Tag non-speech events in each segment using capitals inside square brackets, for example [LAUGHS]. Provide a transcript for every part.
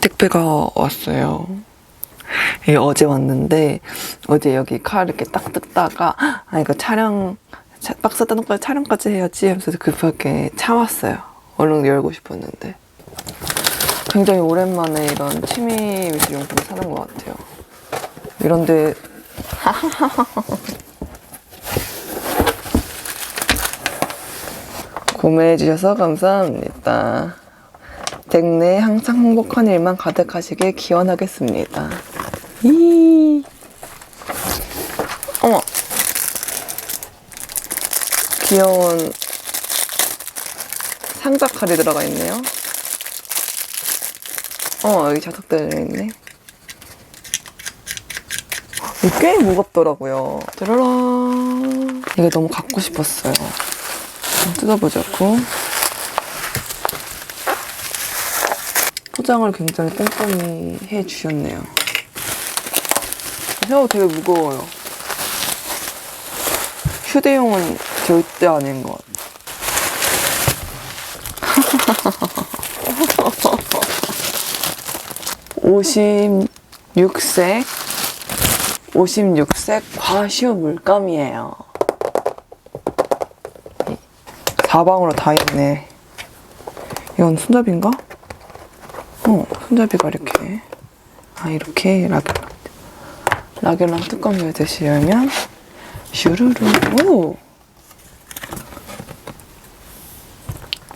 택배가 왔어요. 예, 어제 왔는데 어제 여기 칼 이렇게 딱 뜯다가 아 이거 촬영 차- 박스 뜯는 거 촬영까지 해야지 하면서 급하게 참았어요. 얼른 열고 싶었는데 굉장히 오랜만에 이런 취미 용품을 사는 것 같아요. 이런데 [LAUGHS] 구매해 주셔서 감사합니다. 댁내 항상 행복한 일만 가득하시길 기원하겠습니다. 이 어머 귀여운 상자 칼이 들어가 있네요. 어 여기 자석 들어있네. 이게 꽤 무겁더라고요. 짜라란. 이게 너무 갖고 싶었어요. 뜯어보자고. 포장을 굉장히 꼼꼼히 해 주셨네요. 생각보다 되게 무거워요. 휴대용은 절대 아닌 것 같아요. 56색 56색 과슈 물감이에요. 사방으로 다 있네. 이건 손잡이인가? 어, 손잡이가 이렇게. 아, 이렇게 락을. 락이랑 뚜껑 열듯이 열면, 슈르르. 오!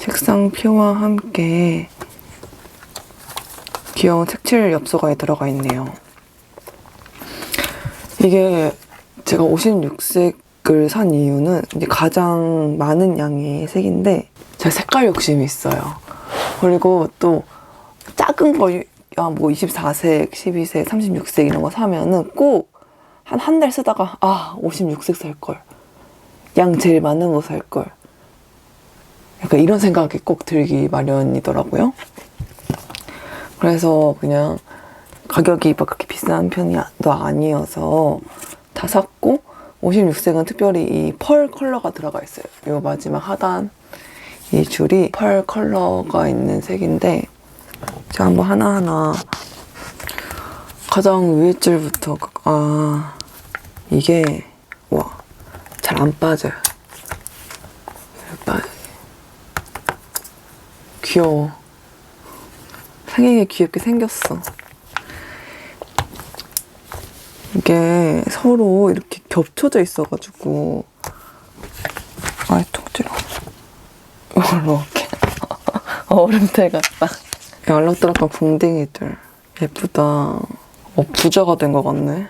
색상표와 함께 귀여운 색칠 엽서가 들어가 있네요. 이게 제가 56색 을 산 이유는 이제 가장 많은 양의 색인데 제가 색깔 욕심이 있어요. 그리고 또 작은 거, 야, 뭐 24색, 12색, 36색 이런 거 사면은 꼭 한 한 달 쓰다가 아, 56색 살 걸. 양 제일 많은 거 살 걸. 약간 이런 생각이 꼭 들기 마련이더라고요. 그래서 그냥 가격이 막 그렇게 비싼 편도 아니어서 다 샀고 56색은 특별히 이 펄 컬러가 들어가 있어요. 이 마지막 하단 이 줄이 펄 컬러가 있는 색인데 제가 한번 하나하나 가장 위에 줄부터 아 이게 와 잘 안 빠져요. 빠 귀여워. 게 귀엽게 생겼어. 이게 서로 이렇게 겹쳐져 있어가지고 아이 통째로 이렇게 얼음틀 같다. 연락들어간 붕댕이들 예쁘다. 어 부자가 된 것 같네.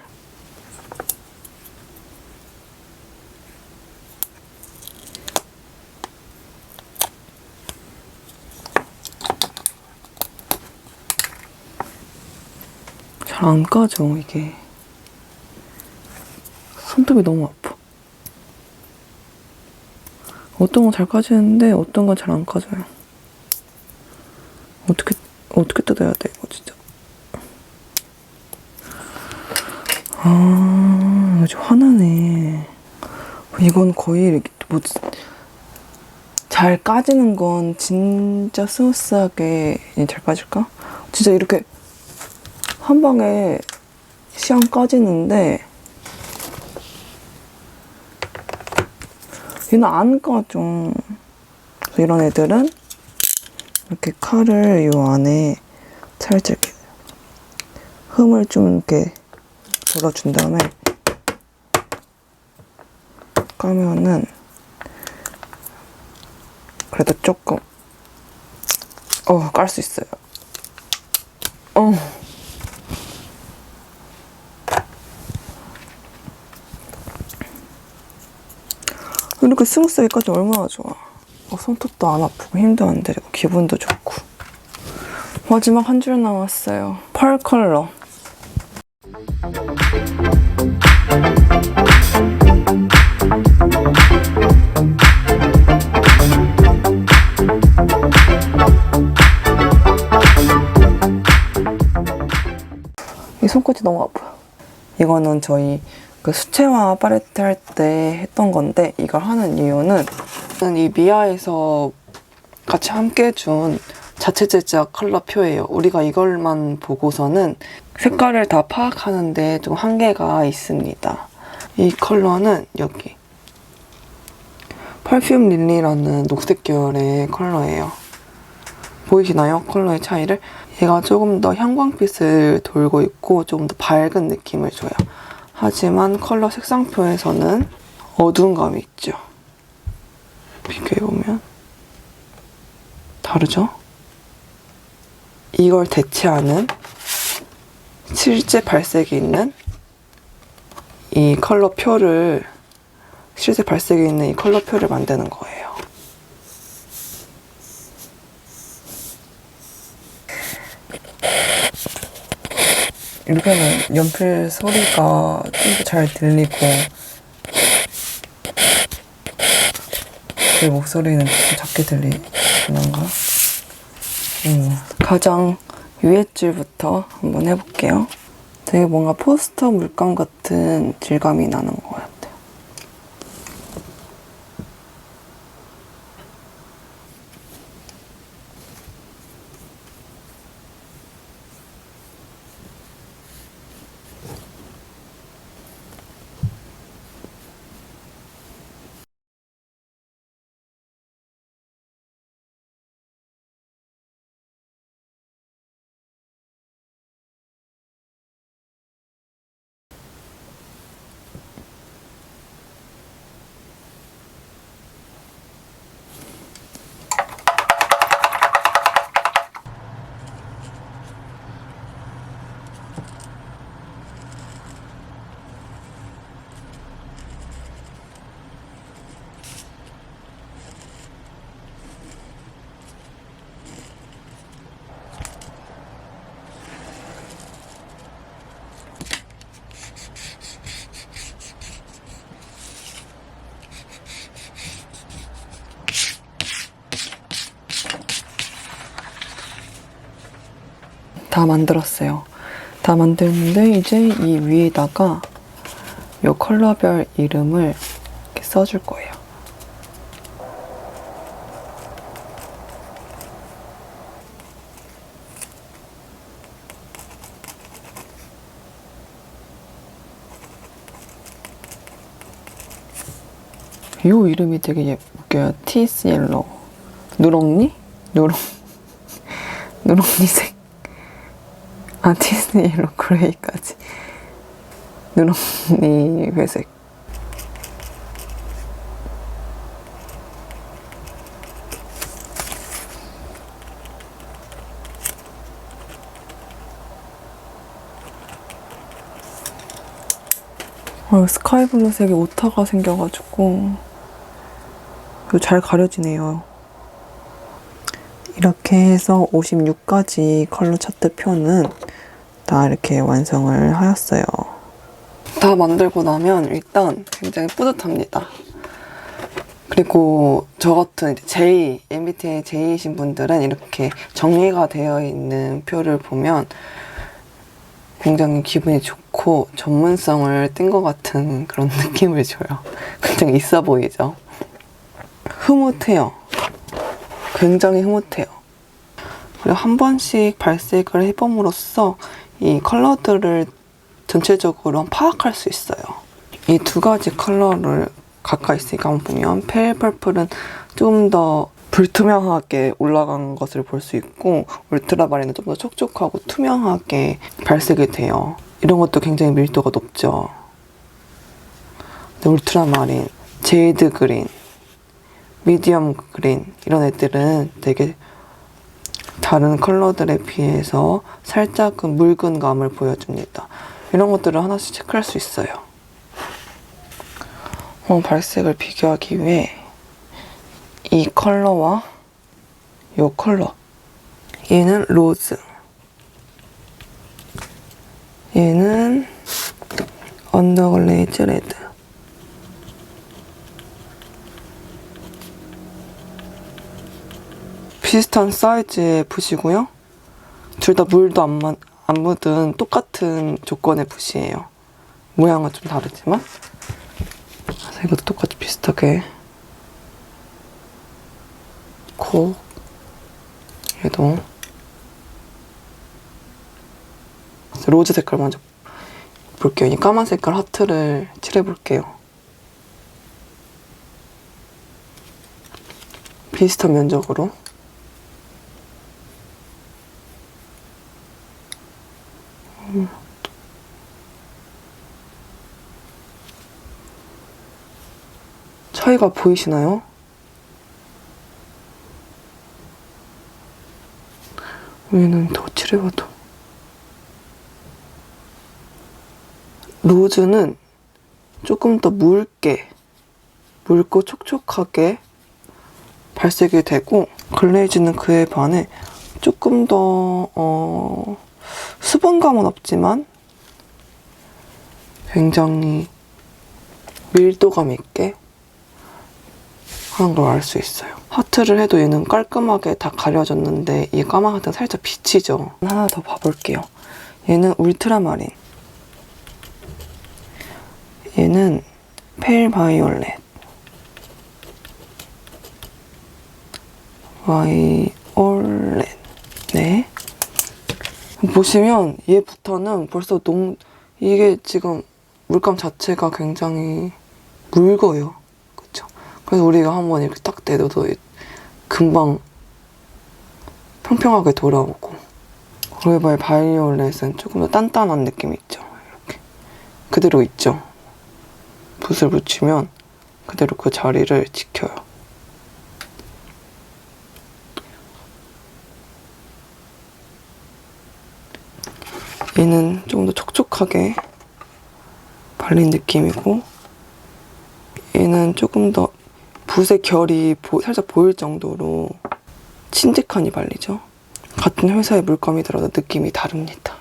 잘 안 까져 이게 손톱이 너무 아파. 어떤 건 잘 까지는데 어떤 건 잘 안 까져요. 어떻게 어떻게 뜯어야 돼 이거 진짜. 아 아주 화나네. 이건 거의 뭐잘 까지는 건 진짜 스무스하게 잘 까질까? 진짜 이렇게 한 방에 시안 까지는데 얘는 안. 그래서 이런 애들은 이렇게 칼을 이 안에 살짝 흠을 좀 이렇게 돌아준 다음에 까면은 그래도 조금 어 깔 수 있어요. 어. 이렇게 스무스하게까지 얼마나 좋아. 어, 손톱도 안 아프고 힘도 안 들고 기분도 좋고. 마지막 한 줄 남았어요. 펄 컬러. 이 손끝이 너무 아파요. 이거는 저희 그 수채화 팔레트 할 때 했던 건데 이걸 하는 이유는 이 미아에서 같이 함께 해준 자체 제작 컬러 표예요. 우리가 이걸만 보고서는 색깔을 다 파악하는데 좀 한계가 있습니다. 이 컬러는 여기 펄퓸 릴리라는 녹색 계열의 컬러예요. 보이시나요? 컬러의 차이를? 얘가 조금 더 형광빛을 돌고 있고 조금 더 밝은 느낌을 줘요. 하지만 컬러 색상표에서는 어두운 감이 있죠. 비교해보면 다르죠? 이걸 대체하는 실제 발색이 있는 이 컬러 표를 실제 발색이 있는 이 컬러 표를 만드는 거예요. 이렇게 하면 연필 소리가 좀 더 잘 들리고 제 목소리는 좀 작게 들리는가? 음, 가장 위에 줄부터 한번 해볼게요. 되게 뭔가 포스터 물감 같은 질감이 나는 것 같아요. 다 만들었어요. 다 만들었는데 이제 이 위에다가 이 컬러별 이름을 이렇게 써줄 거예요. 이 이름이 되게 예뻐요. 티스 옐로우. 누렁니? 누렁, [LAUGHS] 누렁니색. 아, 티스 옐로 그레이까지. 누렁니 회색. 어, 스카이 블루색에 오타가 생겨가지고 이거 잘 가려지네요. 이렇게 해서 56가지 컬러 차트 표는 다 이렇게 완성을 하였어요. 다 만들고 나면 일단 굉장히 뿌듯합니다. 그리고 저 같은 J, MBTI J이신 분들은 이렇게 정리가 되어 있는 표를 보면 굉장히 기분이 좋고 전문성을 띈것 같은 그런 [LAUGHS] 느낌을 줘요. 굉장히 있어 보이죠? 흐뭇해요. 굉장히 흐뭇해요. 그리고 한 번씩 발색을 해봄으로써 이 컬러들을 전체적으로 파악할 수 있어요. 이 두 가지 컬러를 가까이 있으니까 보면 페일 퍼플은 좀더 불투명하게 올라간 것을 볼 수 있고 울트라마린은 좀더 촉촉하고 투명하게 발색이 돼요. 이런 것도 굉장히 밀도가 높죠. 근데 울트라 마린, 제이드 그린, 미디엄 그린 이런 애들은 되게 다른 컬러들에 비해서 살짝은 묽은 감을 보여줍니다. 이런 것들을 하나씩 체크할 수 있어요. 어, 발색을 비교하기 위해 이 컬러와 이 컬러 얘는 로즈 얘는 언더글레이즈 레드 비슷한 사이즈의 붓이고요. 둘 다 물도 안, 마- 안 묻은 똑같은 조건의 붓이에요. 모양은 좀 다르지만 그래서 이것도 똑같이 비슷하게 코 얘도 로즈 색깔 먼저 볼게요. 이 까만 색깔 하트를 칠해볼게요. 비슷한 면적으로 음. 차이가 보이시나요? 얘는 더 칠해봐도 로즈는 조금 더 묽게 묽고 촉촉하게 발색이 되고 글레이즈는 그에 반해 조금 더 어, 수분감은 없지만 굉장히 밀도감 있게 하는 걸알 수 있어요. 하트를 해도 얘는 깔끔하게 다 가려졌는데 이 까만 하트는 살짝 비치죠. 하나 더 봐볼게요. 얘는 울트라마린. 얘는 페일 바이올렛. 바이올렛. 네. 보시면 얘부터는 벌써 너무 이게 지금 물감 자체가 굉장히 묽어요. 그래서 우리가 한번 이렇게 딱 내둬도 금방 평평하게 돌아오고 그리고 바이올렛은 조금 더 단단한 느낌이 있죠. 이렇게 그대로 있죠. 붓을 붙이면 그대로 그 자리를 지켜요. 얘는 조금 더 촉촉하게 발린 느낌이고 얘는 조금 더 붓의 결이 보- 살짝 보일 정도로 친직하니 발리죠. 같은 회사의 물감이더라도 느낌이 다릅니다.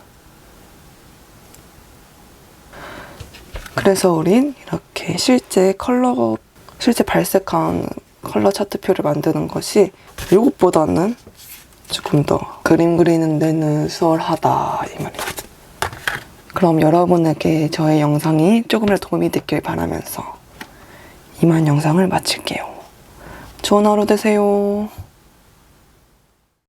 그래서 우린 이렇게 실제 컬러, 실제 발색한 컬러 차트표를 만드는 것이 이것보다는 조금 더 그림 그리는 데는 수월하다 이 말입니다. 그럼 여러분에게 저의 영상이 조금이라도 도움이 됐길 바라면서 이만 영상을 마칠게요. 좋은 하루 되세요.